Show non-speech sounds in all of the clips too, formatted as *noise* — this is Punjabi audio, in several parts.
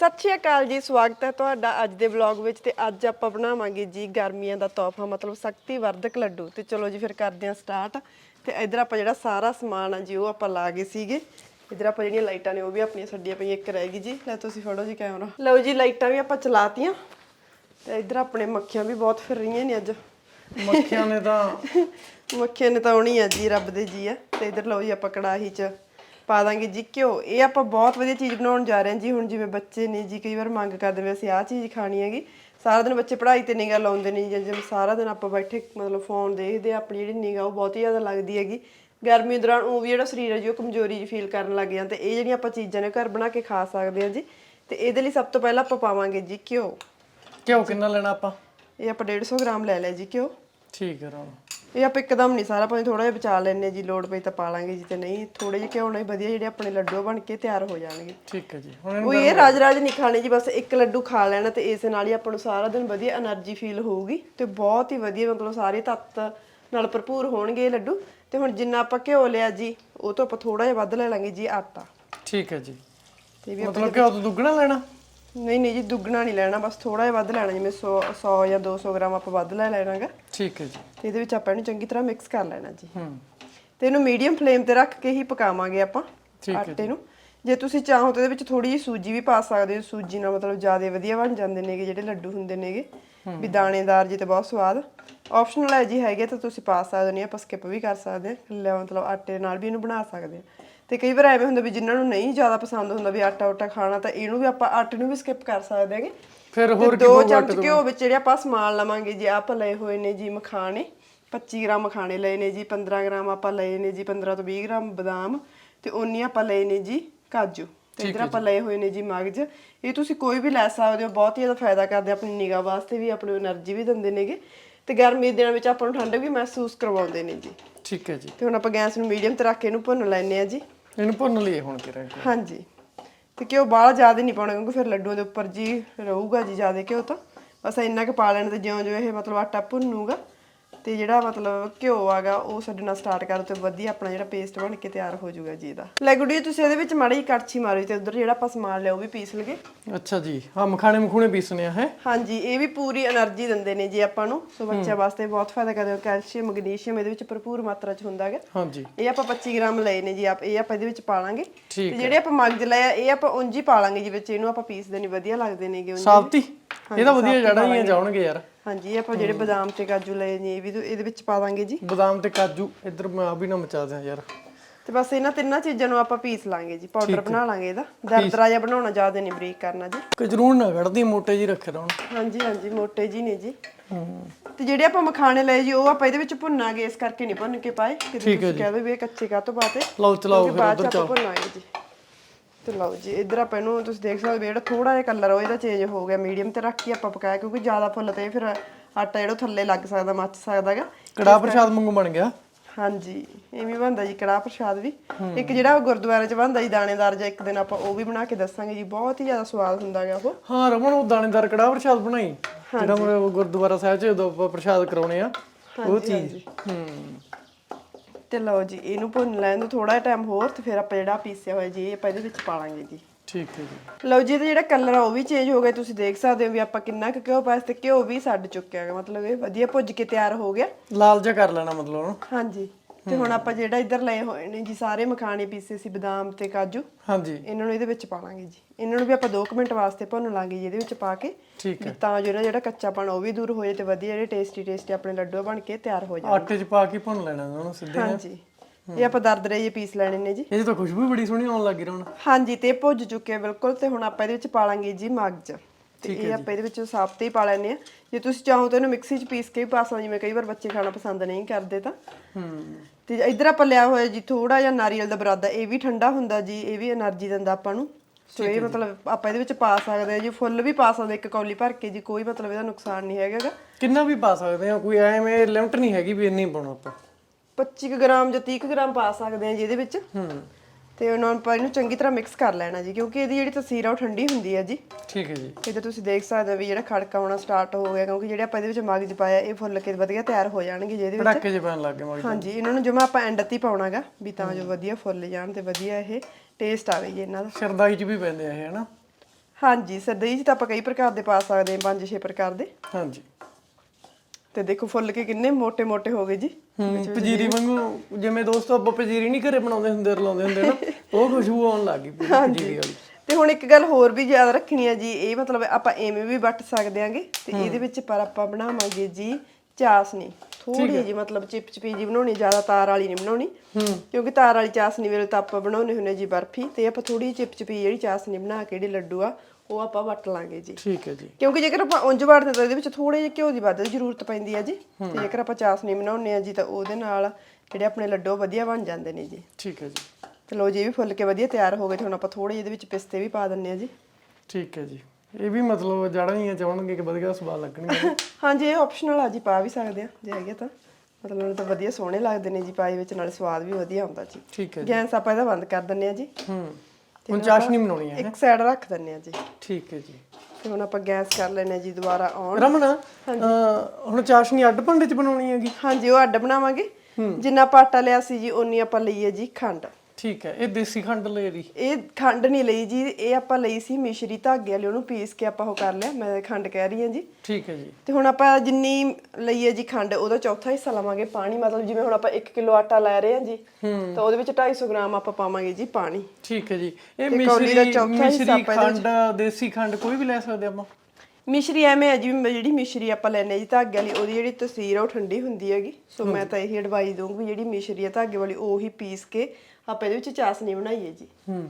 ਸਤਿ ਸ਼੍ਰੀ ਅਕਾਲ ਜੀ ਸਵਾਗਤ ਹੈ ਤੁਹਾਡਾ ਅੱਜ ਦੇ ਵਲੌਗ ਵਿੱਚ ਤੇ ਅੱਜ ਆਪਾਂ ਬਣਾਵਾਂਗੇ ਜੀ ਗਰਮੀਆਂ ਦਾ ਤੋਹਫਾ ਮਤਲਬ ਸ਼ਕਤੀ ਵਰਧਕ ਲੱਡੂ। ਤੇ ਚਲੋ ਜੀ ਫਿਰ ਕਰਦੇ ਹਾਂ ਸਟਾਰਟ ਤੇ ਇਧਰ ਆਪਾਂ ਜਿਹੜਾ ਸਾਰਾ ਸਮਾਨ ਆ ਜੀ ਉਹ ਆਪਾਂ ਲਾ ਗਏ ਸੀਗੇ। ਇਧਰ ਆਪਾਂ ਜਿਹੜੀਆਂ ਲਾਈਟਾਂ ਨੇ ਉਹ ਵੀ ਆਪਣੀਆਂ ਛੱਡੀਆਂ ਪਈਆਂ ਇੱਕ ਰਹਿ ਗਈ ਜੀ। ਲੈ ਤੁਸੀਂ ਫੜੋ ਜੀ ਕੈਮਰਾ। ਲਓ ਜੀ ਲਾਈਟਾਂ ਵੀ ਆਪਾਂ ਚਲਾਤੀਆਂ। ਤੇ ਇਧਰ ਆਪਣੇ ਮੱਖੀਆਂ ਵੀ ਬਹੁਤ ਫਿਰ ਰਹੀਆਂ ਨੇ ਅੱਜ। ਮੱਖੀਆਂ ਨੇ ਤਾਂ ਮੱਖੀਆਂ ਨੇ ਤਾਂ ਆਉਣੀ ਆ ਜੀ ਰੱਬ ਦੇ ਜੀ ਆ। ਤੇ ਇਧਰ ਲਓ ਜੀ ਆਪਾਂ ਕੜਾਹੀ 'ਚ ਪਾ ਦਾਂਗੇ ਜੀ ਘਿਓ। ਇਹ ਆਪਾਂ ਬਹੁਤ ਵਧੀਆ ਚੀਜ਼ ਬਣਾਉਣ ਜਾ ਰਹੇ ਹਾਂ ਜੀ। ਹੁਣ ਜਿਵੇਂ ਬੱਚੇ ਨੇ ਜੀ ਕਈ ਵਾਰ ਮੰਗ ਕਰਦੇ ਵੀ ਅਸੀਂ ਆਹ ਚੀਜ਼ ਖਾਣੀ ਹੈਗੀ। ਸਾਰਾ ਦਿਨ ਬੱਚੇ ਪੜ੍ਹਾਈ ਤੇ ਨਿਗਾਹ ਲਾਉਂਦੇ ਨੇ ਜੀ। ਜਿਵੇਂ ਸਾਰਾ ਦਿਨ ਆਪਾਂ ਬੈਠੇ ਮਤਲਬ ਫੋਨ ਦੇਖਦੇ ਆ ਆਪਣੀ ਜਿਹੜੀ ਨਿਗਾਹ ਉਹ ਬਹੁਤ ਹੀ ਜ਼ਿਆਦਾ ਲੱਗਦੀ ਹੈਗੀ। ਗਰਮੀ ਦੌਰਾਨ ਉਹ ਵੀ ਜਿਹੜਾ ਸਰੀਰ ਹੈ ਜੀ ਉਹ ਕਮਜ਼ੋਰੀ ਜੀ ਫੀਲ ਕਰਨ ਲੱਗ ਜਾਂਦਾ। ਤੇ ਇਹ ਜਿਹੜੀਆਂ ਆਪਾਂ ਚੀਜ਼ਾਂ ਨੇ ਘਰ ਬਣਾ ਕੇ ਖਾ ਸਕਦੇ ਹਾਂ ਜੀ। ਤੇ ਇਹਦੇ ਲਈ ਸਭ ਤੋਂ ਪਹਿਲਾਂ ਆਪਾਂ ਪਾਵਾਂਗੇ ਜੀ ਘਿਓ। ਘਿਓ ਕਿੰਨਾ ਲੈਣਾ ਆਪਾਂ? ਇਹ ਆਪਾਂ 150 ਗ੍ਰਾਮ ਲੈ ਲਿਆ ਜੀ ਘਿਓ। ਠੀਕ ਹੈ ਰਾਮ। ਇਹ ਆਪਾਂ ਇੱਕਦਮ ਨਹੀਂ ਸਾਰਾ ਪਾਣੀ ਥੋੜਾ ਜਿਹਾ ਬਚਾ ਲੈਣੇ ਜੀ ਲੋੜ ਪਈ ਤਾਂ ਪਾ ਲਾਂਗੇ ਜੀ ਤੇ ਨਹੀਂ ਥੋੜੇ ਜਿਹੇ ਘਿਓ ਨਾਲ ਵਧੀਆ ਜਿਹੜੇ ਆਪਣੇ ਲੱਡੂ ਬਣ ਕੇ ਤਿਆਰ ਹੋ ਜਾਣਗੇ। ਠੀਕ ਹੈ ਜੀ ਉਹ ਇਹ ਰਾਜ ਰਾਜ ਨਹੀਂ ਖਾਣੇ ਜੀ ਬਸ ਇੱਕ ਲੱਡੂ ਖਾ ਲੈਣਾ ਤੇ ਇਸੇ ਨਾਲ ਹੀ ਆਪਾਂ ਨੂੰ ਸਾਰਾ ਦਿਨ ਵਧੀਆ એનર્ਜੀ ਫੀਲ ਹੋਊਗੀ ਤੇ ਬਹੁਤ ਹੀ ਵਧੀਆ ਮਤਲਬ ਸਾਰੇ ਤੱਤ ਨਾਲ ਭਰਪੂਰ ਹੋਣਗੇ ਇਹ ਲੱਡੂ। ਤੇ ਹੁਣ ਜਿੰਨਾ ਆਪਾਂ ਘਿਓ ਲਿਆ ਜੀ ਉਹ ਤੋਂ ਆਪਾਂ ਥੋੜਾ ਜਿਹਾ ਵੱਧ ਲੈ ਲਾਂਗੇ ਜੀ ਆਟਾ। ਠੀਕ ਹੈ ਜੀ। ਤੇ ਵੀ ਮਤਲਬ ਕਿ ਉਹ ਦੁੱਗਣਾ ਲੈਣਾ? ਨਹੀਂ ਨਹੀਂ ਜੀ ਦੁੱਗਣਾ ਨਹੀਂ ਲੈਣਾ ਬਸ ਥੋੜਾ ਜਿਹਾ ਵੱਧ ਲੈਣਾ ਜਿਵੇਂ 100 100 ਜਾਂ 200 ਗ੍ਰਾਮ ਆਪਾਂ ਵੱਧ ਲੈ ਲੈਣਾਗਾ। ਠੀਕ ਹੈ ਜੀ। ਤੇ ਇਹਦੇ ਵਿੱਚ ਆਪਾਂ ਇਹਨੂੰ ਚੰਗੀ ਤਰ੍ਹਾਂ ਮਿਕਸ ਕਰ ਲੈਣਾ ਜੀ। ਹੂੰ। ਤੇ ਇਹਨੂੰ ਮੀਡੀਅਮ ਫਲੇਮ ਤੇ ਰੱਖ ਕੇ ਹੀ ਪਕਾਵਾਂਗੇ ਆਪਾਂ ਆਟੇ ਨੂੰ। ਜੇ ਤੁਸੀਂ ਚਾਹੋ ਤਾਂ ਇਹਦੇ ਵਿੱਚ ਥੋੜੀ ਜਿਹੀ ਸੂਜੀ ਵੀ ਪਾ ਸਕਦੇ ਹੋ। ਸੂਜੀ ਨਾਲ ਮਤਲਬ ਜ਼ਿਆਦਾ ਵਧੀਆ ਬਣ ਜਾਂਦੇ ਨੇਗੇ ਜਿਹੜੇ ਲੱਡੂ ਹੁੰਦੇ ਨੇਗੇ। ਵੀ ਦਾਣੇਦਾਰ ਜੀ ਤੇ ਬਹੁਤ ਸਵਾਦ। ਆਪਸ਼ਨਲ ਹੈ ਜੀ ਹੈਗੇ ਤਾਂ ਤੁਸੀਂ ਪਾ ਸਕਦੇ ਹੋ ਨਹੀਂ ਆਪਾਂ ਸਕਿਪ ਵੀ ਕਰ ਸਕਦੇ ਹਾਂ। ਮਤਲਬ ਆਟੇ ਨਾਲ ਵੀ ਇਹਨੂੰ ਬਣਾ ਸਕਦੇ ਹਾਂ। ਤੇ ਕਈ ਵਾਰ ਐਵੇਂ ਹੁੰਦਾ ਵੀ ਜਿਨ੍ਹਾਂ ਨੂੰ ਨਹੀਂ ਜ਼ਿਆਦਾ ਪਸੰਦ ਹੁੰਦਾ ਵੀ ਆਟਾ ਉਟਾ ਖਾਣਾ ਤਾਂ ਇਹਨੂੰ ਵੀ ਆਪਾਂ ਆਟੇ ਨੂੰ ਵੀ ਸਕਿਪ ਕਰ ਸਕਦੇ ਹਾਂਗੇ। ਫਿਰ ਹੋਰ ਕੀ ਦੋ ਚਮਚ ਘਿਓ ਵਿੱਚ ਜਿਹੜੇ ਆਪਾਂ ਸਮਾਨ ਲਵਾਂਗੇ ਜੇ ਆਪਾਂ ਲਏ ਹੋਏ ਨੇ ਜੀ ਮਖਾਣੇ 25 ਗ੍ਰਾਮ ਮਖਾਣੇ ਲਏ ਨੇ ਜੀ 15 ਗ੍ਰਾਮ ਆਪਾਂ ਲਏ ਨੇ ਜੀ 15 ਤੋਂ 20 ਗ੍ਰਾਮ ਬਦਾਮ ਤੇ ਉਨੀ ਆਪਾਂ ਲਏ ਨੇ ਜੀ ਕਾਜੂ। ਤੇ ਇਧਰ ਆਪਾਂ ਲਏ ਹੋਏ ਨੇ ਜੀ ਮਗਜ। ਇਹ ਤੁਸੀਂ ਕੋਈ ਵੀ ਲੈ ਸਕਦੇ ਹੋ ਬਹੁਤ ਹੀ ਜ਼ਿਆਦਾ ਫਾਇਦਾ ਕਰਦੇ ਆਪਣੀ ਨਿਗਾਹ ਵਾਸਤੇ ਵੀ ਆਪਣੀ એનર્ਜੀ ਵੀ ਦਿੰਦੇ ਨੇਗੇ। ਤੇ ਗਰਮੀ ਦੇ ਦਿਨਾਂ ਵਿੱਚ ਆਪਾਂ ਨੂੰ ਠੰਡ ਵੀ ਮਹਿਸੂਸ ਕਰਵਾਉਂਦੇ ਨੇ ਜੀ। ਠੀਕ ਹੈ ਜੀ। ਤੇ ਹੁਣ ਆਪਾਂ ਗੈਸ ਨੂੰ ਮੀਡੀਅਮ ਤੇ ਰੱਖ ਕੇ ਇਹਨੂੰ ਭੁੰਨ ਲੈਣੇ ਆ ਜੀ। ਇਹਨੂੰ ਭੁੰਨ ਲਈਏ ਹੁਣ ਕਿਰਾਂ ਹਾਂਜੀ। ਤੇ ਘਿਓ ਬਾਹਲਾ ਜ਼ਿਆਦਾ ਨਹੀਂ ਪਾਉਣਾ ਕਿਉਂਕਿ ਫਿਰ ਲੱਡੂਆਂ ਦੇ ਉੱਪਰ ਜੀ ਰਹੂਗਾ ਜੀ ਜ਼ਿਆਦਾ ਘਿਓ ਤਾਂ। ਬਸ ਇੰਨਾ ਕੁ ਪਾ ਲੈਣ ਤੇ ਜਿਉਂ ਜਿਉਂ ਇਹ ਮਤਲਬ ਆਟਾ ਭੁੰਨੂਗਾ। ਤੇ ਜਿਹੜਾ ਮਤਲਬ ਘਿਓ ਆਗਾ ਉਹ ਛੱਡਣਾ ਸਟਾਰਟ ਕਰ ਤੇ ਵਧੀਆ ਆਪਣਾ ਜਿਹੜਾ ਪੇਸਟ ਬਣ ਕੇ ਤਿਆਰ ਹੋ ਜਾਊਗਾ ਜੀ ਦਾ ਲੈ ਗੁੱਡੀ ਤੁਸੀਂ ਇਹਦੇ ਵਿੱਚ ਮਾੜੀ ਕੜਛੀ ਮਾਰੋ ਤੇ ਉਧਰ ਜਿਹੜਾ ਆਪਾਂ ਸਮਾਨ ਲਿਆ ਉਹ ਵੀ ਪੀਸ ਲਗੇ ਅੱਛਾ ਜੀ ਹਾਂ ਮਖਾਣੇ ਮਖੂਣੇ ਪੀਸਨੇ ਆ ਹੈ? ਹਾਂਜੀ ਇਹ ਵੀ ਪੂਰੀ એનર્ਜੀ ਦਿੰਦੇ ਨੇ ਜੀ ਆਪਾਂ ਨੂੰ। ਸੋ ਬੱਚਿਆਂ ਵਾਸਤੇ ਬਹੁਤ ਫਾਇਦਾ ਕਰਦੇ ਹੋ। ਕੈਲਸ਼ੀਅਮ ਮੈਗਨੀਸ਼ੀਅਮ ਇਹਦੇ ਵਿੱਚ ਭਰਪੂਰ ਮਾਤਰਾ ਚ ਹੁੰਦਾ ਹੈਗਾ। ਹਾਂਜੀ। ਇਹ ਆਪਾਂ 25 ਗ੍ਰਾਮ ਲਏ ਨੇ ਜੀ ਆਪ ਇਹ ਆਪਾਂ ਇਹਦੇ ਵਿੱਚ ਪਾ ਲਾਂਗੇ ਤੇ ਜਿਹੜੇ ਆਪਾਂ ਮਗਜ ਲਿਆ ਇਹ ਆਪਾਂ ਉਂਝ ਪਾ ਲਾਂਗੇ ਜੀ ਵਿੱਚ। ਇਹਨੂੰ ਆਪਾਂ ਪੀਸਦੇ ਨਹੀਂ ਵਧੀਆ ਲੱਗਦੇ ਨੇਗੇ ਉਂਝ ਸਾਬਤੀ? ਇਹ ਵਧੀਆ ਜੜਾਂ ਹੀ ਜਾਉਣਗੇ ਯਾਰ। ਹਾਂਜੀ ਆਪਾਂ ਜਿਹੜੇ ਬਦਾਮ ਤੇ ਕਾਜੂ ਲਏ ਨੇ ਇਹ ਵੀ ਇਹਦੇ ਵਿੱਚ ਪਾ ਦਾਂਗੇ ਜੀ। ਬਦਾਮ ਤੇ ਕਾਜੂ ਇੱਧਰ ਮੈਂ ਆ ਵੀ ਨਾ ਮਚਾ ਦਿਆਂ ਯਾਰ। ਤੇ ਬਸ ਇਹਨਾਂ ਤਿੰਨਾਂ ਚੀਜ਼ਾਂ ਨੂੰ ਆਪਾਂ ਪੀਸ ਲਾਂਗੇ ਜੀ ਪਾਊਡਰ ਬਣਾ ਲਾਂਗੇ ਇਹਦਾ। ਦਰਦਰਾ ਜਿਹਾ ਬਣਾਉਣਾ ਜ਼ਿਆਦਾ ਨਹੀਂ ਬਰੀਕ ਕਰਨਾ ਜੀ। ਕਜਰੂਨ ਨਾ ਕੱਢਦੀ ਮੋਟੇ ਜੀ ਰੱਖੇ ਰਹਿਣ ਹਾਂਜੀ ਹਾਂਜੀ ਮੋਟੇ ਜੀ ਨੇ ਜੀ। ਤੇ ਜਿਹੜੇ ਆਪਾਂ ਮਖਾਣੇ ਲਏ ਜੀ ਉਹ ਆਪਾਂ ਇਹਦੇ ਵਿੱਚ ਭੁੰਨਾਂਗੇ ਇਸ ਕਰਕੇ ਨਹੀਂ ਭੁੰਨ ਕੇ ਪਾਏ। ਕਿ ਤੁਸੀਂ ਕਹਿ ਦੋ ਵੀ ਇਹ ਕੱਚੇ ਕਾਹਤੋਂ ਪਾਤੇ। ਲਓ ਚਲਾਓ ਚ ਆਪਾਂ ਭੁੰਨਾਂਗੇ ਜੀ। ਤੇ ਲਓ ਜੀ ਇਧਰ ਆਪਾਂ ਇਹਨੂੰ ਤੁਸੀਂ ਦੇਖ ਸਕਦੇ ਹੋ ਜਿਹੜਾ ਥੋੜਾ ਜਿਹਾ ਕਲਰ ਉਹ ਇਹਦਾ ਚੇਂਜ ਹੋ ਗਿਆ ਮੀਡੀਅਮ ਤੇ ਰੱਖ ਕੇ ਆਪਾਂ ਪਕਾਇਆ ਕਿਉਂਕਿ ਜ਼ਿਆਦਾ ਫੁੱਲ ਤੇ ਫਿਰ ਆਟਾ ਜਿਹੜਾ ਥੱਲੇ ਲੱਗ ਸਕਦਾ ਮੱਚ ਸਕਦਾ ਹੈਗਾ ਕੜਾ ਪ੍ਰਸ਼ਾਦ ਵਾਂਗੂ ਬਣ ਗਿਆ? ਹਾਂਜੀ ਇਵੇਂ ਬਣਦਾ ਜੀ ਕੜਾਹ ਪ੍ਰਸ਼ਾਦ ਵੀ। ਇੱਕ ਜਿਹੜਾ ਉਹ ਗੁਰਦੁਆਰੇ 'ਚ ਬਣਦਾ ਜੀ ਦਾਣੇਦਾਰ ਜਾਂ ਇੱਕ ਦਿਨ ਆਪਾਂ ਉਹ ਵੀ ਬਣਾ ਕੇ ਦੱਸਾਂਗੇ ਜੀ ਬਹੁਤ ਹੀ ਜ਼ਿਆਦਾ ਸਵਾਦ ਹੁੰਦਾ ਹੈਗਾ ਉਹ। ਹਾਂ ਰਮਨ ਉਹ ਦਾਣੇਦਾਰ ਕੜਾ ਪ੍ਰਸ਼ਾਦ ਬਣਾਈ। ਜਿਹੜਾ ਮੇਰੇ ਗੁਰਦੁਆਰਾ ਸਾਹਿਬ ਚ ਜਦੋਂ ਆਪਾਂ ਪ੍ਰਸ਼ਾਦ ਕਰਾਉਣੇ ਆ ਉਹ ਚੀਜ਼। ਹੂੰ। ਤੇ ਲਓ ਜੀ ਇਹਨੂੰ ਭੁੰਨ ਲੈਣ ਨੂੰ ਥੋੜਾ ਟਾਈਮ ਹੋਰ ਤੇ ਫਿਰ ਆਪਾਂ ਜਿਹੜਾ ਪੀਸਿਆ ਹੋਇਆ ਜੀ ਇਹ ਆਪਾਂ ਇਹਦੇ ਵਿੱਚ ਪਾ ਲਾਂਗੇ ਜੀ। ਠੀਕ ਹੈ ਜੀ। ਲਓ ਜੀ ਇਹਦਾ ਜਿਹੜਾ ਕਲਰ ਆ ਉਹ ਵੀ ਚੇਂਜ ਹੋ ਗਿਆ ਤੁਸੀਂ ਦੇਖ ਸਕਦੇ ਹੋ ਵੀ ਆਪਾਂ ਕਿੰਨਾ ਕੁ ਘਿਓ ਪਾਇਆ ਤੇ ਘਿਓ ਵੀ ਛੱਡ ਚੁੱਕਿਆ ਹੈਗਾ ਮਤਲਬ ਇਹ ਵਧੀਆ ਭੁੱਜ ਕੇ ਤਿਆਰ ਹੋ ਗਿਆ। ਲਾਲ ਜਿਹਾ ਕਰ ਲੈਣਾ ਮਤਲਬ ਉਹਨੂੰ। ਹਾਂਜੀ। ਤੇ ਹੁਣ ਆਪਾਂ ਜਿਹੜਾ ਇੱਧਰ ਲਏ ਹੋਏ ਨੇ ਜੀ ਸਾਰੇ ਮਖਾਣੇ ਪੀਸੇ ਸੀ ਬਦਾਮ ਤੇ ਕਾਜੂ। ਹਾਂਜੀ। ਇਹਨਾਂ ਨੂੰ ਇਹਦੇ ਵਿੱਚ ਪਾ ਲਾਂਗੇ ਜੀ। ਇਹਨਾਂ ਨੂੰ ਵੀ ਆਪਾਂ 2 ਮਿੰਟ ਵਾਸਤੇ ਭੁੰਨ ਲਾਂਗੇ ਜੀ ਇਹਦੇ ਵਿੱਚ ਪਾ ਕੇ। ਠੀਕ ਵੀ ਤਾਂ ਜਿਹੜਾ ਜਿਹੜਾ ਕੱਚਾਪਣ ਉਹ ਵੀ ਦੂਰ ਹੋ ਜਾਏ ਤੇ ਵਧੀਆ ਜਿਹੜੇ ਟੇਸਟੀ ਟੇਸਟੀ ਆਪਣੇ ਲੱਡੂ ਬਣ ਕੇ ਤਿਆਰ ਹੋ ਜਾਣ। ਆਟੇ 'ਚ ਪਾ ਕੇ ਭੁੰਨ ਲੈਣਾ ਉਹਨੂੰ ਸਿੱਧੇ ਹਾਂਜੀ। ਇਹ ਆਪਾਂ ਦਰਦਰੇ ਜਿਹੇ ਪੀਸ ਲੈਣੇ ਨੇ ਜੀ। ਇਹ ਤਾਂ ਖੁਸ਼ਬੂ ਬੜੀ ਸੋਹਣੀ ਆਉਣ ਲੱਗੀ ਹੁਣ। ਹਾਂਜੀ ਤੇ ਭੁੱਜ ਚੁੱਕੇ ਬਿਲਕੁਲ ਤੇ ਹੁਣ ਆਪਾਂ ਇਹਦੇ ਵਿੱਚ ਪਾ ਲਾਂਗੇ ਜੀ ਮਗਜ ਤੇ ਇਹ ਆਪਾਂ ਇਹਦੇ ਵਿੱਚ ਸਾਫ਼ ਤੇ ਹੀ ਪਾ ਲੈਨੇ ਆ ਜੇ ਤੁਸੀਂ ਚਾਹੋ ਤਾਂ ਇਹਨੂੰ ਮਿਕਸੀ 'ਚ ਪੀਸ ਕੇ ਵੀ ਪਾ ਸਕਦੇ ਜਿਵੇਂ ਕਈ ਵਾਰ ਬੱਚੇ ਖਾਣਾ ਪਸੰਦ ਨਹੀਂ ਕਰਦੇ ਤਾਂ। ਹੂੰ। ਤੇ ਇਧਰ ਆਪਾਂ ਲਿਆ ਹੋਇਆ ਜੀ ਥੋੜਾ ਜਿਹਾ ਨਾਰੀਅਲ ਦਾ ਬਰਾਦਾ। ਇਹ ਵੀ ਠੰਡਾ ਹੁੰਦਾ ਜੀ। ਇਹ ਵੀ એનર્ਜੀ ਦਿੰਦਾ ਆਪਾਂ ਨੂੰ। ਸੋ ਇਹ ਮਤਲਬ ਆਪਾਂ ਇਹਦੇ ਵਿੱਚ ਪਾ ਸਕਦੇ ਆ ਜੀ। ਫੁੱਲ ਵੀ ਪਾ ਸਕਦੇ ਇੱਕ ਕੌਲੀ ਭਰ ਕੇ ਜੀ। ਕੋਈ ਮਤਲਬ ਇਹਦਾ ਨੁਕਸਾਨ ਨਹੀਂ ਹੈਗਾਗਾ ਕਿੰਨਾ ਵੀ ਪਾ ਸਕਦੇ ਆ ਕੋਈ ਐਵੇਂ ਲਿਮਟ ਨਹੀਂ ਹੈਗੀ ਵੀ ਇੰਨੀ ਪਾਉਣਾ 25 ਗ੍ਰਾਮ ਜਾਂ 30 ਗ੍ਰਾਮ ਪਾ ਸਕਦੇ ਆ ਜੀ ਇਹਦੇ ਵਿੱਚ। ਹੂੰ। ਤੇ ਉਹਨਾਂ ਆਪਾਂ ਇਹਨੂੰ ਚੰਗੀ ਤਰ੍ਹਾਂ ਮਿਕਸ ਕਰ ਲੈਣਾ ਜੀ ਕਿਉਂਕਿ ਇਹਦੀ ਜਿਹੜੀ ਤਸੀਰ ਆ ਉਹ ਠੰਡੀ ਹੁੰਦੀ ਹੈ ਜੀ। ਠੀਕ ਹੈ ਜੀ। ਇਹਦੇ ਤੁਸੀਂ ਦੇਖ ਸਕਦੇ ਹੋ ਵੀ ਜਿਹੜਾ ਖੜਕਾ ਆਉਣਾ ਸਟਾਰਟ ਹੋ ਗਿਆ ਕਿਉਂਕਿ ਜਿਹੜੇ ਆਪਾਂ ਇਹਦੇ ਵਿੱਚ ਮਗਜ ਪਾਇਆ ਇਹ ਫੁੱਲ ਕੇ ਵਧੀਆ ਤਿਆਰ ਹੋ ਜਾਣਗੇ ਜਿਹਦੇ ਵਿੱਚ। ਪੜਾਕੇ ਜੇ ਪੈਣ ਲੱਗ ਗਏ ਮਾੜੀ ਹਾਂਜੀ ਇਹਨਾਂ ਨੂੰ ਜਮਾ ਆਪਾਂ ਐਂਡ ਤੇ ਪਾਉਣਾਗਾ ਵੀ ਤਾਂ ਜੋ ਵਧੀਆ ਫੁੱਲ ਜਾਣ ਤੇ ਵਧੀਆ ਇਹ ਟੇਸਟ ਆਵੇ ਜੀ ਇਹਨਾਂ ਦਾ। ਸ਼ਰਦਾਈ 'ਚ ਵੀ ਪੈਂਦੇ ਆ ਇਹ ਹਨਾ? ਹਾਂਜੀ ਸਰਦਈ ਚ ਤਾਂ ਆਪਾਂ ਕਈ ਪ੍ਰਕਾਰ ਦੇ ਪਾ ਸਕਦੇ ਹਾਂ ਪੰਜ ਛੇ ਪ੍ਰਕਾਰ ਦੇ। ਹਾਂਜੀ। ਤੇ ਦੇਖੋ ਫੁੱਲ ਕੇ ਕਿੰਨੇ ਮੋٹے-ਮੋٹے ਹੋ ਗਏ ਜੀ। ਪਜੀਰੀ ਵਾਂਗੂ ਜਿਵੇਂ ਦੋਸਤੋ ਆਪਾਂ ਪਜੀਰੀ ਨਹੀਂ ਘਰੇ ਬਣਾਉਂਦੇ ਹੁੰਦੇ ਰਲਾਉਂਦੇ ਹੁੰਦੇ ਨਾ ਉਹ ਖੁਸ਼ਬੂ ਆਉਣ ਲੱਗ ਗਈ ਪਜੀਰੀ ਵਾਲੀ। ਤੇ ਹੁਣ ਇੱਕ ਗੱਲ ਹੋਰ ਵੀ ਯਾਦ ਰੱਖਣੀ ਆ ਜੀ ਇਹ ਮਤਲਬ ਆਪਾਂ ਐਵੇਂ ਵੀ ਵੱਟ ਸਕਦੇ ਆਂਗੇ ਤੇ ਇਹਦੇ ਵਿੱਚ ਪਰ ਆਪਾਂ ਬਣਾਵਾਂਗੇ ਜੀ ਚਾਸਨੀ। ਥੋੜੀ ਜੀ ਮਤਲਬ ਚਿਪਚਪੀ ਜੀ ਬਣਾਉਣੀ ਜ਼ਿਆਦਾ ਤਾਰ ਵਾਲੀ ਨਹੀਂ ਬਣਾਉਣੀ। ਕਿਉਂਕਿ ਤਾਰ ਵਾਲੀ ਚਾਸਨੀ ਵੇਲੇ ਤਾਂ ਆਪਾਂ ਬਣਾਉਨੇ ਹੁੰਨੇ ਜੀ ਬਰਫੀ ਤੇ ਆਪਾਂ ਥੋੜੀ ਚਿਪਚਪੀ ਜਿਹੜੀ ਚਾਸਨੀ ਬਣਾ ਕੇ ਜਿਹੜੇ ਲੱਡੂ ਆ ਉਹ ਆਪਾਂ ਵੱਟ ਲਾਂਗੇ ਜੀ। ਠੀਕ ਹੈ ਜੀ। ਕਿਉਂਕਿ ਜੇਕਰ ਆਪਾਂ ਉਂਝ ਵੜਦੇ ਤਾਂ ਇਹਦੇ ਵਿੱਚ ਥੋੜੇ ਜਿਹੇ ਘਿਓ ਦੀ ਵੱਧ ਜ਼ਰੂਰਤ ਪੈਂਦੀ ਹੈ ਜੀ। ਤੇ ਜੇਕਰ ਆਪਾਂ ਚਾਸਨੀ ਬਣਾਉਨੇ ਆ ਜੀ ਤਾਂ ਉਹਦੇ ਨਾਲ ਜਿਹੜੇ ਆਪਣੇ ਲੱਡੂ ਵਧੀਆ ਬਣ ਜਾਂਦੇ ਨੇ ਜੀ। ਠੀਕ ਹੈ ਜੀ। ਤੇ ਲੋ ਜੀ ਇਹ ਵੀ ਫੁੱਲ ਕੇ ਵਧੀਆ ਤਿਆਰ ਹੋ ਗਏ ਤੇ ਹੁਣ ਆਪਾਂ ਥੋੜੇ ਜਿਹੇ ਇਹਦੇ ਵਿੱਚ ਪਿਸਤੇ ਵੀ ਪਾ ਦਿੰਨੇ ਆ ਜੀ। ਠੀਕ ਹੈ ਜੀ। ਇਹ ਵੀ ਮਤਲਬ ਜੜਾਂ ਹੀ ਚਾਹਣਗੇ ਕਿ ਵਧੀਆ ਸਵਾਦ ਲੱਗਣਗੇ *laughs* ਹਾਂਜੀ ਇਹ ਆਪਸ਼ਨਲ ਆ ਜੀ ਪਾ ਵੀ ਸਕਦੇ ਆ ਜੇ ਹੈਗੇ ਤਾਂ ਮਤਲਬ ਉਹ ਤਾਂ ਵਧੀਆ ਸੋਹਣੇ ਲੱਗਦੇ ਨੇ ਜੀ ਪਾਏ ਵਿੱਚ ਨਾਲੇ ਸਵਾਦ ਵੀ ਵਧੀਆ ਆਉਂਦਾ ਜੀ। ਠੀਕ ਹੈ ਜੀ। ਗੈਸ ਆਪਾਂ ਇਹਦਾ ਬੰਦ ਕਰ ਦਿੰਨੇ ਆ ਜੀ। ਹੂੰ। ਹੁਣ ਚਾਸ਼ਨੀ ਬਣਾਉਣੀ ਹੈ ਇੱਕ ਸਾਈਡ ਰੱਖ ਦਿੰਨੇ ਆ ਜੀ। ਠੀਕ ਹੈ ਜੀ। ਤੇ ਹੁਣ ਆਪਾਂ ਗੈਸ ਕਰ ਲੈਨੇ ਆ ਜੀ ਦੁਬਾਰਾ ਆਨ ਰਮਨ ਹੁਣ ਚਾਸ਼ਨੀ ਅੱਡ ਭਾਂਡੇ 'ਚ ਬਣਾਉਣੀ ਹੈਗੀ। ਹਾਂਜੀ ਉਹ ਅੱਡ ਬਣਾਵਾਂਗੇ। ਜਿੰਨਾ ਆਪਾਂ ਆਟਾ ਲਿਆ ਸੀ ਜੀ ਉਨੀ ਆਪਾਂ ਲਈਏ ਜੀ ਖੰਡ। ਠੀਕ ਹੈ ਇਹ ਦੇਸੀ ਖੰਡ ਲੈ ਰਹੀ ਇਹ ਖੰਡ ਨਹੀਂ ਲਈ ਜੀ ਇਹ ਆਪਾਂ ਲਈ ਸੀ ਮਿਸ਼ਰੀ ਧਾਗੇ ਵਾਲੀ ਉਹਨੂੰ ਪੀਸ ਕੇ ਆਪਾਂ ਉਹ ਕਰ ਲਿਆ ਮੈਂ ਖੰਡ ਕਹਿ ਰਹੀ ਹਾਂ ਜੀ। ਠੀਕ ਹੈ ਜੀ। ਤੇ ਹੁਣ ਆਪਾਂ ਜਿੰਨੀ ਲਈਏ ਜੀ ਖੰਡ ਉਹਦਾ ਚੌਥਾ ਹਿੱਸਾ ਲਵਾਂਗੇ ਪਾਣੀ ਮਤਲਬ ਜਿਵੇਂ ਹੁਣ ਆਪਾਂ 1 ਕਿਲੋ ਆਟਾ ਲੈ ਰਹੇ ਹਾਂ ਜੀ ਤਾਂ ਉਹਦੇ ਵਿੱਚ 250 ਗ੍ਰਾਮ ਆਪਾਂ ਪਾਵਾਂਗੇ ਜੀ ਪਾਣੀ। ਠੀਕ ਹੈ ਜੀ। ਇਹ ਮਿਸ਼ਰੀ ਮਿਸ਼ਰੀ ਖੰਡ ਦੇਸੀ ਖੰਡ ਕੋਈ ਵੀ ਲੈ ਸਕਦੇ ਆਪਾਂ? ਮਿਸ਼ਰੀ ਐਵੇਂ ਹੈ ਜੀ ਵੀ ਜਿਹੜੀ ਮਿਸ਼ਰੀ ਆਪਾਂ ਲੈਨੇ ਜੀ ਧਾਗੇ ਵਾਲੀ ਉਹਦੀ ਜਿਹੜੀ ਤਸੀਰ ਆ ਉਹ ਠੰਡੀ ਹੁੰਦੀ ਹੈਗੀ। ਸੋ ਮੈਂ ਤਾਂ ਇਹੀ ਐਡਵਾਈਸ ਦਊਂਗੀ ਜਿਹੜੀ ਮਿਸ਼ਰੀ ਆ ਧਾਗੇ ਵਾਲੀ ਉਹੀ ਪੀਸ ਕੇ ਆਪਾਂ ਇਹਦੇ ਵਿੱਚ ਚਾਸਨੀ ਬਣਾਈਏ ਜੀ। ਹੂੰ।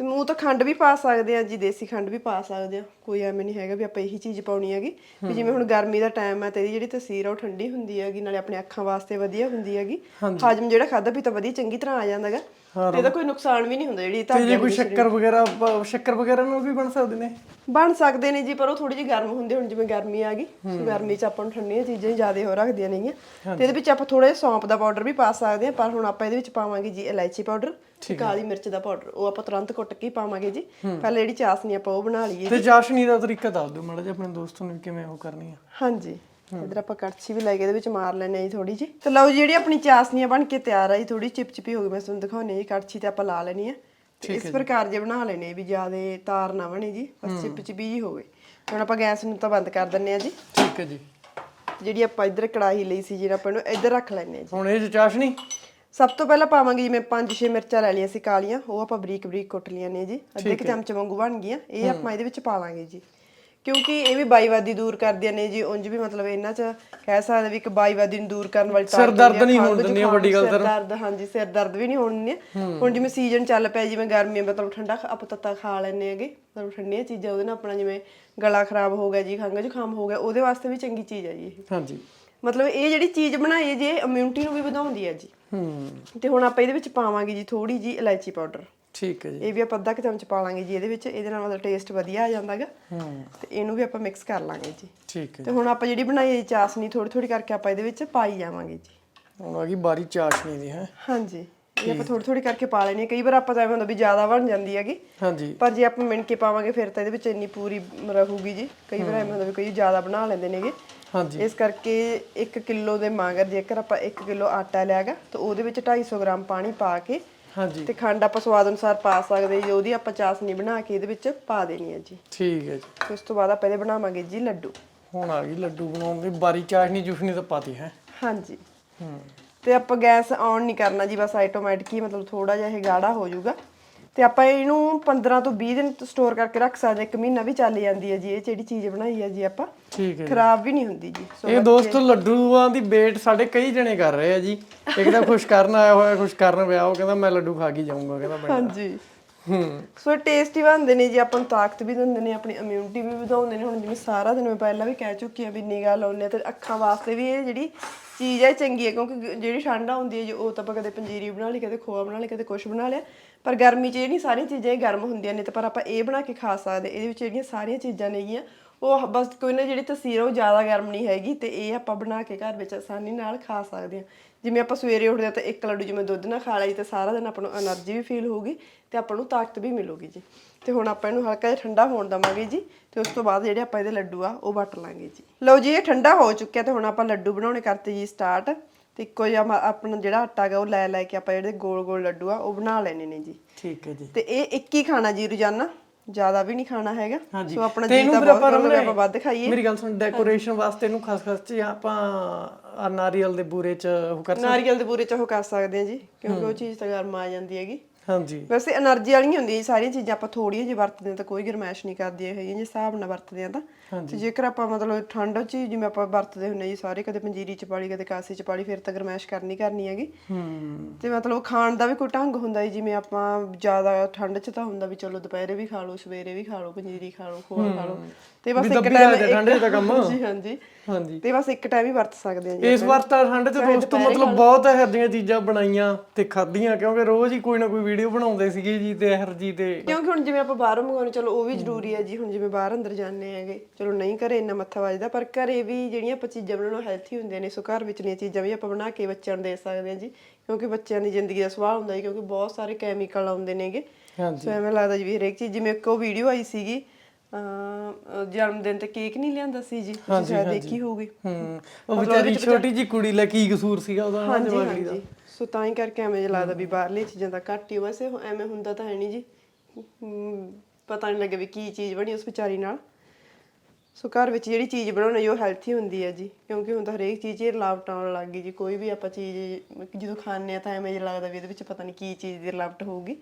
ਤੇ ਮੂੰਹ ਤਾਂ ਖੰਡ ਵੀ ਪਾ ਸਕਦੇ ਆ ਜੀ ਦੇਸੀ ਖੰਡ ਵੀ ਪਾ ਸਕਦੇ ਆ ਕੋਈ ਐਵੇਂ ਨਹੀਂ ਹੈਗਾ ਵੀ ਆਪਾਂ ਇਹੀ ਚੀਜ਼ ਪਾਉਣੀ ਹੈਗੀ। ਵੀ ਜਿਵੇਂ ਹੁਣ ਗਰਮੀ ਦਾ ਟਾਈਮ ਹੈ ਤੇ ਇਹਦੀ ਜਿਹੜੀ ਤਸੀਰ ਆ ਉਹ ਠੰਡੀ ਹੁੰਦੀ ਹੈਗੀ ਨਾਲੇ ਆਪਣੇ ਅੱਖਾਂ ਵਾਸਤੇ ਵਧੀਆ ਹੁੰਦੀ ਹੈਗੀ। ਹਾਜਮ ਜਿਹੜਾ ਖਾਦਾ ਪੀਤਾ ਵਧੀਆ ਚੰਗੀ ਤਰ੍ਹਾਂ ਆ ਜਾਂਦਾਗਾ ਤੇ ਇਹਦਾ ਕੋਈ ਨੁਕਸਾਨ ਵੀ ਨਹੀਂ ਹੁੰਦਾ ਜਿਹੜੀ ਤੇ ਧਾਗੇ ਜੇ ਕੋਈ ਸ਼ੱਕਰ ਵਗੈਰਾ ਸ਼ੱਕਰ ਵਗੈਰਾ ਨਾਲ ਵੀ ਬਣ ਸਕਦੇ ਨੇ? ਬਣ ਸਕਦੇ ਨੇ ਜੀ ਪਰ ਉਹ ਥੋੜੀ ਜਿਹੀ ਗਰਮ ਹੁੰਦੇ ਹੁਣ ਜਿਵੇਂ ਗਰਮੀ ਆ ਗਈ ਸੋ ਗਰਮੀ 'ਚ ਆਪਾਂ ਨੂੰ ਠੰਡੀਆਂ ਚੀਜ਼ਾਂ ਹੀ ਜ਼ਿਆਦਾ ਹੋ ਰੱਖਦੀਆਂ ਨੇਗੀਆਂ। ਤੇ ਇਹਦੇ ਵਿੱਚ ਆਪਾਂ ਥੋੜਾ ਜਿਹਾ ਸੌਂਫ ਦਾ ਪਾਊਡਰ ਵੀ ਪਾ ਸਕਦੇ ਹਾਂ ਪਰ ਹੁਣ ਆਪਾਂ ਇਹਦੇ ਵਿੱਚ ਪਾਵਾਂਗੇ ਜੀ ਇਲਾਇਚੀ ਪਾਊਡਰ ਕਾਲੀ ਮਿਰਚ ਦਾ ਪਾਊਡਰ ਉਹ ਆਪਾਂ ਤੁਰੰਤ ਕੁੱਟ ਕੇ ਹੀ ਪਾਵਾਂਗੇ ਜੀ। ਪਹਿਲਾਂ ਜਿਹੜੀ ਚਾਸਨੀ ਆਪਾਂ ਉਹ ਬਣਾ ਲਈਏ ਤੇ ਚਾਸ਼ਨੀ ਦਾ ਤਰੀਕਾ ਦੱਸ ਦਿਓ ਮਾੜਾ ਜਿਹਾ ਆਪਣੇ ਦੋਸਤਾਂ ਨੂੰ ਵੀ ਕਿਵੇਂ ਉਹ ਕਰਨੀ ਆ। ਹਾਂਜੀ। ਇਧਰ ਆਪਾਂ ਕੜਛੀ ਵੀ ਲੈ ਕੇ ਇਹਦੇ ਵਿੱਚ ਮਾਰ ਲੈਣੇ ਆ ਜੀ ਥੋੜੀ ਜੀ ਤੇ ਲਓ ਜੀ ਜਿਹੜੀ ਆਪਣੀ ਚਾਸਨੀਆਂ ਬਣ ਕੇ ਤਿਆਰ ਆ ਜੀ ਥੋੜੀ ਚਿਪਚਿਪੀ ਹੋ ਗਈ ਮੈਂ ਤੁਹਾਨੂੰ ਦਿਖਾਉਣੀ ਜੀ ਕੜਛੀ ਤੇ ਆਪਾਂ ਲਾ ਲੈਣੀ ਆ ਤੇ ਇਸ ਪ੍ਰਕਾਰ ਜੇ ਬਣਾ ਲੈਣੇ ਵੀ ਜਿਆਦੇ ਤਾਰ ਨਾ ਬਣੇ ਜੀ ਬਸ ਚਿਪਚਿਪੀ ਜੀ ਹੋਵੇ ਹੁਣ ਆਪਾਂ ਗੈਸ ਨੂੰ ਤਾਂ ਬੰਦ ਕਰ ਦਿੰਨੇ ਆ ਜੀ। ਠੀਕ ਹੈ ਜੀ। ਜਿਹੜੀ ਆਪਾਂ ਇੱਧਰ ਕੜਾਹੀ ਲਈ ਸੀ ਜਿਹੜਾ ਆਪਾਂ ਇਹਨੂੰ ਇੱਧਰ ਰੱਖ ਲੈਣੇ ਆ ਜੀ। ਹੁਣ ਇਹ 'ਚ ਚਾਸ਼ਨੀ? ਸਭ ਤੋਂ ਪਹਿਲਾਂ ਪਾਵਾਂਗੇ ਜਿਵੇਂ 5-6 ਮਿਰਚਾਂ ਲੈ ਲਈਆਂ ਸੀ ਕਾਲੀਆਂ ਉਹ ਆਪਾਂ ਬਰੀਕ ਬਰੀਕ ਕੁੱਟ ਲਈਆਂ ਨੇ ਜੀ। ਅੱਧੇ ਕੁ ਚਮਚ ਵਾਂਗੂ ਬਣ ਗਈਆਂ ਇਹ ਆਪਾਂ ਇਹਦੇ ਵਿੱਚ ਪਾ ਲਾਂਗੇ ਜੀ। ਕਿਉਂਕਿ ਇਹ ਵੀ ਬਾਈਵਾਦੀ ਦੂਰ ਕਰਦੀਆਂ ਨੇ ਜੀ ਉਂਝ ਵੀ ਮਤਲਬ ਇਹਨਾਂ 'ਚ ਕਹਿ ਸਕਦੇ ਵੀ ਇੱਕ ਬਾਈਵਾਦੀ ਨੂੰ ਦੂਰ ਕਰਨ ਵਾਲੀ ਸਿਰ ਦਰਦ ਨਹੀਂ ਹੋਣ ਦਿੰਦੀਆਂ ਵੱਡੀ ਗੱਲ ਸਿਰ ਦਰਦ ਹਾਂਜੀ ਸਿਰ ਦਰਦ ਵੀ ਨਹੀਂ ਹੋਣ ਦਿੰਦੀਆਂ। ਹੁਣ ਜਿਵੇਂ ਸੀਜ਼ਨ ਚੱਲ ਪਿਆ ਜਿਵੇਂ ਗਰਮੀ ਮਤਲਬ ਠੰਡਾ ਆਪਾਂ ਤੱਤਾ ਖਾ ਲੈਂਦੇ ਹੈਗੇ ਮਤਲਬ ਠੰਡੀਆਂ ਚੀਜ਼ਾਂ ਉਹਦੇ ਨਾਲ ਆਪਣਾ ਜਿਵੇਂ ਗਲਾ ਖਰਾਬ ਹੋ ਗਿਆ ਜੀ ਖੰਘ ਜ਼ੁਕਾਮ ਹੋ ਗਿਆ ਉਹਦੇ ਵਾਸਤੇ ਵੀ ਚੰਗੀ ਚੀਜ਼ ਹੈ ਜੀ ਇਹ। ਹਾਂਜੀ। ਮਤਲਬ ਇਹ ਜਿਹੜੀ ਚੀਜ਼ ਬਣਾਈ ਹੈ ਜੀ ਇਹ ਇਮਿਊਨਿਟੀ ਨੂੰ ਵੀ ਵਧਾਉਂਦੀ ਹੈ ਜੀ। ਹੂੰ। ਤੇ ਹੁਣ ਆਪਾਂ ਇਹਦੇ ਵਿੱਚ ਪਾਵਾਂਗੇ ਜੀ ਥੋੜੀ ਜੀ ਇਲਾਇਚੀ ਪਾਊਡਰ। ਠੀਕ ਹੈ ਜੀ। ਇਹ ਵੀ ਆਪਾਂ ਅੱਧਾ ਕੁ ਚਮਚ ਪਾ ਲਾਂਗੇ ਜੀ ਇਹਦੇ ਵਿੱਚ ਇਹਦੇ ਨਾਲ ਉਹਦਾ ਟੇਸਟ ਵਧੀਆ ਆ ਜਾਂਦਾਗਾ। ਹੂੰ। ਤੇ ਇਹਨੂੰ ਵੀ ਆਪਾਂ ਮਿਕਸ ਕਰ ਲਾਂਗੇ ਜੀ। ਠੀਕ ਹੈ ਤੇ ਹੁਣ ਆਪਾਂ ਜਿਹੜੀ ਬਣਾਈ ਹੈ ਚਾਸਨੀ ਥੋੜੀ ਥੋੜੀ ਕਰਕੇ ਆਪਾਂ ਇਹਦੇ ਵਿੱਚ ਪਾਈ ਜਾਵਾਂਗੇ ਜੀ। ਹੁਣ ਆ ਗਈ ਬਾਰੀ ਚਾਸ਼ਨੀ ਦੀ ਹੈ। ਹਾਂਜੀ। ਇਹ ਆਪਾਂ ਥੋੜੀ ਥੋੜੀ ਕਰਕੇ ਪਾ ਲੈਣੀ ਹੈ। ਕਈ ਵਾਰ ਆਪਾਂ ਤਾਂ ਐਵੇਂ ਹੁੰਦਾ ਵੀ ਜ਼ਿਆਦਾ ਬਣ ਜਾਂਦੀ ਹੈਗੀ। ਹਾਂਜੀ। ਪਰ ਜੇ ਆਪਾਂ ਮਿਣ ਕੇ ਪਾਵਾਂਗੇ ਫਿਰ ਤਾਂ ਇਹਦੇ ਵਿੱਚ ਇੰਨੀ ਪੂਰੀ ਰਹੂਗੀ ਜੀ। ਕਈ ਵਾਰ ਐਵੇਂ ਹੁੰਦਾ ਵੀ ਕਈ ਜ਼ਿਆਦਾ ਬਣਾ ਲੈਂਦੇ ਨੇਗੇ। ਹਾਂਜੀ। ਇਸ ਕਰਕੇ 1 ਕਿਲੋ ਦੇ ਮਾਂਗਰ ਜੇਕਰ ਆਪਾਂ 1 ਕਿਲੋ ਆਟਾ ਲਿਆਗਾ ਤਾਂ ਉਹਦੇ ਵਿੱਚ 250 ਗ੍ਰਾਮ ਪਾਣੀ ਪਾ ਕੇ ਹਾਂਜੀ। ਤੇ ਖੰਡ ਆਪਾਂ ਸਵਾਦ ਅਨੁਸਾਰ ਪਾ ਸਕਦੇ ਜੀ ਉਹਦੀ ਆਪਾਂ ਚਾਸਨੀ ਬਣਾ ਕੇ ਇਹਦੇ ਵਿੱਚ ਪਾ ਦੇਣੀ ਹੈ ਜੀ। ਠੀਕ ਹੈ ਜੀ। ਉਸ ਤੋਂ ਬਾਅਦ ਆਪਾਂ ਇਹਦੇ ਬਣਾਵਾਂਗੇ ਜੀ ਲੱਡੂ। ਹੁਣ ਆ ਗਈ ਲੱਡੂ ਬਣਾਉਣ ਦੀ ਬਾਰੀ ਚਾਸ਼ਨੀ ਜੁਸ਼ਨੀ ਤਾਂ ਪਾਤੀ ਹੈ। ਹਾਂਜੀ। ਹੂੰ। ਤੇ ਆਪਾਂ ਗੈਸ ਆਨ ਨਹੀਂ ਕਰਨਾ ਜੀ ਬਸ ਆਟੋਮੈਟਿਕ ਹੀ ਮਤਲਬ ਥੋੜਾ ਜਿਹਾ ਇਹ ਗਾੜਾ ਹੋ ਜਾਊਗਾ। ਤੇ ਆਪਾਂ ਇਹਨੂੰ 15 ਤੋਂ 20 ਦਿਨ ਸਟੋਰ ਕਰਕੇ ਰੱਖ ਸਕਦੇ ਹਾਂ। ਇੱਕ ਮਹੀਨਾ ਵੀ ਚੱਲ ਜਾਂਦੀ ਹੈ ਜੀ ਇਹ ਜਿਹੜੀ ਚੀਜ਼ ਬਣਾਈ ਹੈ ਜੀ ਆਪਾਂ। ਠੀਕ ਹੈ। ਖਰਾਬ ਵੀ ਨਹੀਂ ਹੁੰਦੀ ਜੀ। ਇਹ ਦੋਸਤੋ ਲੱਡੂਆਂ ਦੀ ਵੇਟ ਸਾਡੇ ਕਈ ਜਣੇ ਕਰ ਰਹੇ ਆ ਜੀ। ਇੱਕ ਤਾਂ ਖੁਸ਼ ਕਰਨ ਆਇਆ ਹੋਇਆ ਖੁਸ਼ ਕਰਨ ਪਿਆ ਉਹ ਕਹਿੰਦਾ ਮੈਂ ਲੱਡੂ ਖਾ ਕੇ ਜਾਊਂਗਾ ਕਹਿੰਦਾ ਮੈਂ ਹਾਂਜੀ। ਹੂੰ। ਸੋ ਟੇਸਟੀ ਬਣਦੇ ਨੇ ਜੀ ਆਪਾਂ ਨੂੰ ਤਾਕਤ ਵੀ ਦਿੰਦੇ ਨੇ ਆਪਣੀ ਇਮਿਊਨਿਟੀ ਵੀ ਵਧਾਉਂਦੇ ਨੇ। ਹੁਣ ਜਿਵੇਂ ਸਾਰਾ ਦਿਨ ਮੈਂ ਪਹਿਲਾਂ ਵੀ ਕਹਿ ਚੁੱਕੀ ਆ ਵੀ ਨਿਗਾਹ ਲਾਉਂਦੇ ਆ ਤੇ ਅੱਖਾਂ ਵਾਸਤੇ ਵੀ ਇਹ ਜਿਹੜੀ ਚੀਜ਼ ਹੈ ਚੰਗੀ ਹੈ ਕਿਉਂਕਿ ਜਿਹੜੀ ਠੰਡ ਹੁੰਦੀ ਹੈ ਜੀ ਉਹ ਤਾਂ ਆਪਾਂ ਕਦੇ ਪੰਜੀਰੀ ਬਣਾ ਲਈ, ਕਦੇ ਖੋਆ ਬਣਾ ਲਈ ਕਦੇ ਕੁਛ ਬਣਾ ਲਿਆ। ਪਰ ਗਰਮੀ 'ਚ ਜਿਹੜੀਆਂ ਸਾਰੀਆਂ ਚੀਜ਼ਾਂ ਇਹ ਗਰਮ ਹੁੰਦੀਆਂ ਨੇ, ਤੇ ਪਰ ਆਪਾਂ ਇਹ ਬਣਾ ਕੇ ਖਾ ਸਕਦੇ ਇਹਦੇ ਵਿੱਚ ਜਿਹੜੀਆਂ ਸਾਰੀਆਂ ਚੀਜ਼ਾਂ ਨੇਗੀਆਂ ਉਹ ਬਸ ਕੋਈ ਨਾ ਜਿਹੜੀ ਤਸੀਰ ਉਹ ਜ਼ਿਆਦਾ ਗਰਮ ਨਹੀਂ ਹੈਗੀ ਤੇ ਇਹ ਆਪਾਂ ਬਣਾ ਕੇ ਘਰ ਵਿੱਚ ਆਸਾਨੀ ਨਾਲ ਖਾ ਸਕਦੇ ਹਾਂ। ਜਿਵੇਂ ਆਪਾਂ ਸਵੇਰੇ ਉੱਠਦੇ ਆ ਤਾਂ ਇੱਕ ਲੱਡੂ ਜਿਵੇਂ ਦੁੱਧ ਨਾਲ ਖਾ ਲਈ ਤੇ ਸਾਰਾ ਦਿਨ ਆਪਾਂ ਨੂੰ એનર્ਜੀ ਵੀ ਫੀਲ ਹੋਊਗੀ ਤੇ ਆਪਾਂ ਨੂੰ ਤਾਕਤ ਵੀ ਮਿਲੂਗੀ ਜੀ। ਤੇ ਹੁਣ ਆਪਾਂ ਇਹਨੂੰ ਹਲਕਾ ਜਿਹਾ ਠੰਡਾ ਹੋਣ ਦਵਾਂਗੇ ਜੀ ਤੇ ਉਸ ਤੋਂ ਬਾਅਦ ਜਿਹੜੇ ਆਪਾਂ ਇਹਦੇ ਲੱਡੂ ਆ ਉਹ ਵਟ ਲਾਂਗੇ ਜੀ। ਲਓ ਜੀ ਇਹ ਠੰਡਾ ਹੋ ਚੁੱਕਿਆ ਤੇ ਹੁਣ ਆਪਾਂ ਲੱਡੂ ਬਣਾਉਣੇ ਕਰਤੇ ਜੀ ਸਟਾਰਟ ਤੇ ਇੱਕੋ ਜਿਹਾ ਆਪਣਾ ਜਿਹੜਾ ਆਟਾ ਗਾ ਉਹ ਲੈ ਲੈ ਕੇ ਆਪਾਂ ਜਿਹੜੇ ਗੋਲ ਗੋਲ ਲੱਡੂ ਆ ਉਹ ਬਣਾ ਲੈਣੇ ਨੇ ਜੀ। ਠੀਕ ਹੈ ਜੀ। ਤੇ ਇਹ ਇੱਕ ਹੀ ਖਾਣਾ ਜੀ ਰੋਜ਼ਾਨਾ। ਜ਼ਿਆਦਾ ਵੀ ਨਹੀਂ ਖਾਣਾ ਹੈਗਾ। ਸੋ ਆਪਣਾ ਜੀ ਤਾਂ ਫਿਰ ਬਹੁਤ ਆਪਾਂ ਵੱਧ ਖਾਈਏ। ਮੇਰੀ ਗੱਲ ਸੁਣ ਡੈਕੋਰੇਸ਼ਨ ਵਾਸਤੇ ਇਹਨੂੰ ਖਸਖਸ ਚ ਆਪਾਂ ਨਾਰੀਅਲ ਦੇ ਬੂਰੇ ਚ ਉਹ ਕਰ ਨਾਰੀਅਲ ਦੇ ਪੂਰੇ ਚ ਉਹ ਕਰ ਸਕਦੇ ਆ ਜੀ ਕਿਉਂਕਿ ਉਹ ਚੀਜ਼ ਤਾਂ ਗਰਮ ਆ ਜਾਂਦੀ ਹੈਗੀ। ਹਾਂਜੀ। ਵੈਸੇ એનર્ਜੀ ਵਾਲੀਆਂ ਹੁੰਦੀਆਂ ਜੀ ਸਾਰੀਆਂ ਚੀਜ਼ਾਂ ਆਪਾਂ ਥੋੜੀਆਂ ਜਿਹਾ ਵਰਤਦੇ ਆ ਤਾਂ ਕੋਈ ਗਰਮਾਇਸ਼ ਨਹੀਂ ਕਰਦੀ ਹੈਗੀਆਂ ਜੇ ਹਿਸਾਬ ਨਾਲ ਵਰਤਦੇ ਆ ਤਾਂ। ਤੇ ਜੇਕਰ ਆਪਾਂ ਮਤਲਬ ਠੰਡ 'ਚ ਹੀ ਜਿਵੇਂ ਆਪਾਂ ਵਰਤਦੇ ਹੁੰਨੇ ਜੀ ਸਾਰੇ ਕਦੇ ਪੰਜੀਰੀ ਚ ਪਾਲੀ ਕਦੇ ਕਾਸੇ ਚ ਪਾਲੀ ਫਿਰ ਤਾਂ ਗਰਮੈਸ਼ ਕਰਨੀ ਕਰਨੀ ਹੈਗੀ। ਹੂੰ। ਤੇ ਮਤਲਬ ਖਾਣ ਦਾ ਵੀ ਕੋਈ ਢੰਗ ਹੁੰਦਾ ਜੀ ਜਿਵੇਂ ਆਪਾਂ ਜ਼ਿਆਦਾ ਠੰਡ 'ਚ ਤਾਂ ਹੁੰਦਾ ਵੀ ਚਲੋ ਦੁਪਹਿਰੇ ਵੀ ਖਾ ਲਓ ਸਵੇਰੇ ਵੀ ਖਾ ਲਓ ਪੰਜੀਰੀ ਖਾ ਲਓ ਖੋਆ ਖਾ ਲਓ। ਤੇ ਬਸ ਇੱਕ ਟਾਈਮ ਠੰਡ ਤਾਂ ਕੰਮ। ਜੀ ਹਾਂਜੀ। ਹਾਂਜੀ। ਤੇ ਬਸ ਇੱਕ ਟਾਈਮ ਹੀ ਵਰਤ ਸਕਦੇ ਆ ਜੀ ਇਸ ਵਾਰ ਤਾਂ ਠੰਡ 'ਚ ਦੋਸਤੋ ਮਤਲਬ ਬਹੁਤ ਇਹੋ ਜਿਹੀਆਂ ਚੀਜ਼ਾਂ ਬਣਾਈਆਂ ਤੇ ਖਾਧੀਆਂ ਕਿਉਂਕਿ ਰੋਜ਼ ਹੀ ਕੋਈ ਨਾ ਕੋਈ ਵੀਡੀਓ ਬਣਾਉਂਦੇ ਸੀਗੇ ਜੀ ਤੇ ਇਹੋ ਜੀ ਤੇ ਕਿਉਂਕਿ ਹੁਣ ਜਿਵੇਂ ਆਪਾਂ ਬਾਹਰੋਂ ਮੰਗਾਉਣੇ ਚਲੋ ਉਹ ਵੀ ਜ਼ਰੂਰੀ ਹੈ ਜੀ ਹੁਣ ਜਿਵੇਂ ਬਾਹਰ ਅੰਦਰ ਜਾਂਦੇ ਹੈਗੇ ਚਲੋ ਨਹੀਂ ਘਰੇ ਇੰਨਾ ਮੱਥਾ ਵੱਜਦਾ ਪਰ ਘਰੇ ਵੀ ਜਿਹੜੀਆਂ ਆਪਾਂ ਚੀਜ਼ਾਂ ਬਣਾਉਣਾ ਹੈਲਥੀ ਹੁੰਦੀਆਂ ਨੇ ਸੋ ਘਰ ਵਿਚਲੀਆਂ ਚੀਜ਼ਾਂ ਵੀ ਆਪਾਂ ਬਣਾ ਕੇ ਬੱਚਿਆਂ ਨੂੰ ਦੇ ਸਕਦੇ ਹਾਂ ਜੀ ਕਿਉਂਕਿ ਬੱਚਿਆਂ ਦੀ ਜ਼ਿੰਦਗੀ ਦਾ ਸਵਾਲ ਹੁੰਦਾ ਹੈ ਕਿਉਂਕਿ ਬਹੁਤ ਸਾਰੇ ਕੈਮੀਕਲ ਆਉਂਦੇ ਨੇਗੇ। ਹਾਂਜੀ। ਸੋ ਐਵੇਂ ਲੱਗਦਾ ਜੀ ਵੀ ਹਰੇਕ ਚੀਜ਼ ਜਿਵੇਂ ਇੱਕ ਉਹ ਵੀਡੀਓ ਆਈ ਸੀਗੀ ਅ ਜਨਮ ਦਿਨ ਤੇ ਕੇਕ ਨਹੀਂ ਲਿਆਂਦਾ ਸੀ ਜੀ ਤੁਸੀਂ ਸ਼ਾਇਦ ਦੇਖੀ ਹੋਊਗੀ। ਹੂੰ ਉਹ ਵਿਚਾਰੀ ਛੋਟੀ ਜੀ ਕੁੜੀ ਲੈ ਕੀ ਕਸੂਰ ਸੀਗਾ ਉਹਦਾ ਨਾ ਹਾਂਜੀ ਜਵਾਗੜੀ ਦਾ? ਹਾਂਜੀ। ਸੋ ਤਾਂ ਹੀ ਕਰਕੇ ਐਵੇਂ ਜਿਹਾ ਲੱਗਦਾ ਵੀ ਬਾਹਰਲੀਆਂ ਚੀਜ਼ਾਂ ਤਾਂ ਘੱਟ ਹੀ ਵੈਸੇ ਐਵੇਂ ਹੁੰਦਾ ਤਾਂ ਹੈ ਨਹੀਂ ਜੀ। ਹਮ, ਪਤਾ ਨਹੀਂ ਲੱਗੇ ਵੀ ਕੀ ਚੀਜ਼ ਬਣੀ ਉਸ ਵਿਚਾਰੀ ਨਾਲ। ਸੋ ਘਰ ਵਿੱਚ ਜਿਹੜੀ ਚੀਜ਼ ਬਣਾਉਣੀ ਉਹ ਹੈਲਥੀ ਹੁੰਦੀ ਹੈ ਜੀ। ਕਿਉਂਕਿ ਹੁਣ ਤਾਂ ਹਰੇਕ ਚੀਜ਼ 'ਚ ਰਲਾਵਟ ਆਉਣ ਲੱਗ ਗਈ ਜੀ। ਕੋਈ ਵੀ ਆਪਾਂ ਚੀਜ਼ ਜਦੋਂ ਖਾਂਦੇ ਆ ਤਾਂ ਐਵੇਂ ਲੱਗਦਾ ਵੀ ਇਹਦੇ ਵਿੱਚ ਪਤਾ ਨਹੀਂ ਕੀ ਚੀਜ਼ ਦੀ ਰਲਾਵਟ ਹੋਊਗੀ।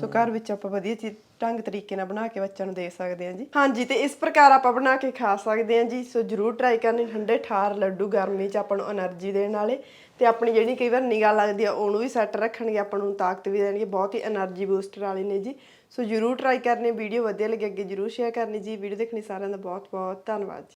ਸੋ ਘਰ ਵਿੱਚ ਆਪਾਂ ਵਧੀਆ ਚੀਜ਼ ਢੰਗ ਤਰੀਕੇ ਨਾਲ ਬਣਾ ਕੇ ਬੱਚਿਆਂ ਨੂੰ ਦੇ ਸਕਦੇ ਹਾਂ ਜੀ। ਹਾਂਜੀ ਤੇ ਇਸ ਪ੍ਰਕਾਰ ਆਪਾਂ ਬਣਾ ਕੇ ਖਾ ਸਕਦੇ ਹਾਂ ਜੀ। ਸੋ ਜਰੂਰ ਟਰਾਈ ਕਰਨੀ। ਠੰਡੇ ਠਾਰ ਲੱਡੂ ਗਰਮੀ 'ਚ ਆਪਾਂ ਨੂੰ એનર્ਜੀ ਦੇਣ ਵਾਲੇ। ਤੇ ਆਪਣੀ ਜਿਹੜੀ ਕਈ ਵਾਰ ਨਿਗਾਹ ਲੱਗਦੀ ਆ, ਉਹਨੂੰ ਵੀ ਸੈੱਟ ਰੱਖਣਗੇ, ਆਪਾਂ ਨੂੰ ਤਾਕਤ ਵੀ ਦੇਣਗੇ ਬਹੁਤ ਹੀ એનર્ਜੀ ਬੂਸਟਰ ਵਾਲੇ ਨੇ ਜੀ। ਸੋ ਜਰੂਰ ਟਰਾਈ ਕਰਨੇ ਵੀਡੀਓ ਵਧੀਆ ਲੱਗੇ ਅੱਗੇ ਜਰੂਰ ਸ਼ੇਅਰ ਕਰਨੀ ਜੀ। ਵੀਡੀਓ ਦੇਖਣੀ ਸਾਰਿਆਂ ਦਾ ਬਹੁਤ ਬਹੁਤ ਧੰਨਵਾਦ